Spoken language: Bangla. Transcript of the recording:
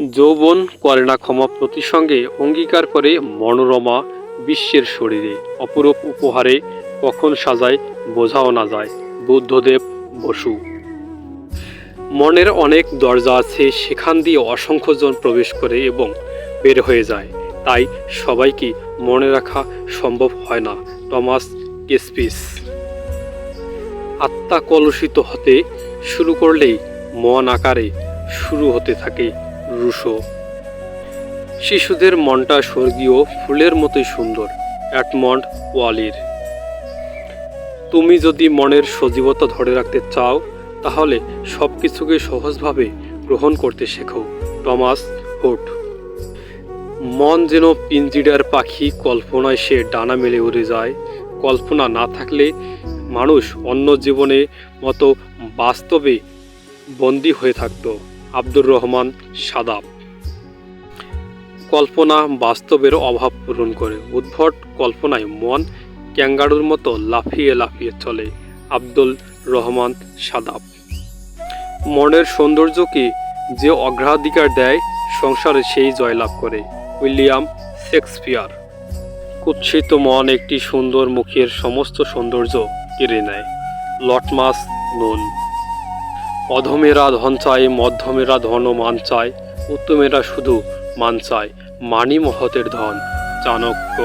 যৌবন করে না ক্ষমা প্রতিসঙ্গে অঙ্গীকার করে মনোরমা বিশ্বের শরীরে। অপরূপ উপহারে কখন সাজায় বোঝাও না যায় বুদ্ধদেব বসু। মনের অনেক দরজা আছে, সেখান দিয়ে অসংখ্যজন প্রবেশ করে এবং বের হয়ে যায়। তাই সবাইকে মনে রাখা সম্ভব হয় না, টমাস কেসপিস। আত্মা কলুষিত হতে শুরু করলেই মন আকারে শুরু হতে থাকে। রুশো। শিশুদের মনটা স্বর্গীয়, ফুলের মতোই সুন্দর, অ্যাটমন্ড ওয়ালির। তুমি যদি মনের সজীবতা ধরে রাখতে চাও, তাহলে সব কিছুকে সহজভাবে গ্রহণ করতে শেখো, টমাস হুট। মন যেন পিঞ্জিডার পাখি, কল্পনায় সে ডানা মেলে উড়ে যায়। কল্পনা না থাকলে মানুষ অন্য জীবনে মতো বাস্তবে বন্দী হয়ে থাকতো। আব্দুর রহমান সাদাব। কল্পনা বাস্তবের অভাব পূরণ করে। উদ্ভট কল্পনায় মন ক্যাঙ্গারুর মতো লাফিয়ে লাফিয়ে চলে আব্দুল রহমান সাদাব। মনের সৌন্দর্যকে যে অগ্রাধিকার দেয় সংসারে সেই জয়লাভ করে? William Shakespeare. কুৎসিত মন একটি সুন্দর মুখের সমস্ত সৌন্দর্য কেড়ে নেয়। লটমাস নুন। অধমেরা ধন চায় মধ্যমেরা ধন মান চায় উত্তমেরা শুধু মান চায় মানি মহতের ধন, চাণক্য।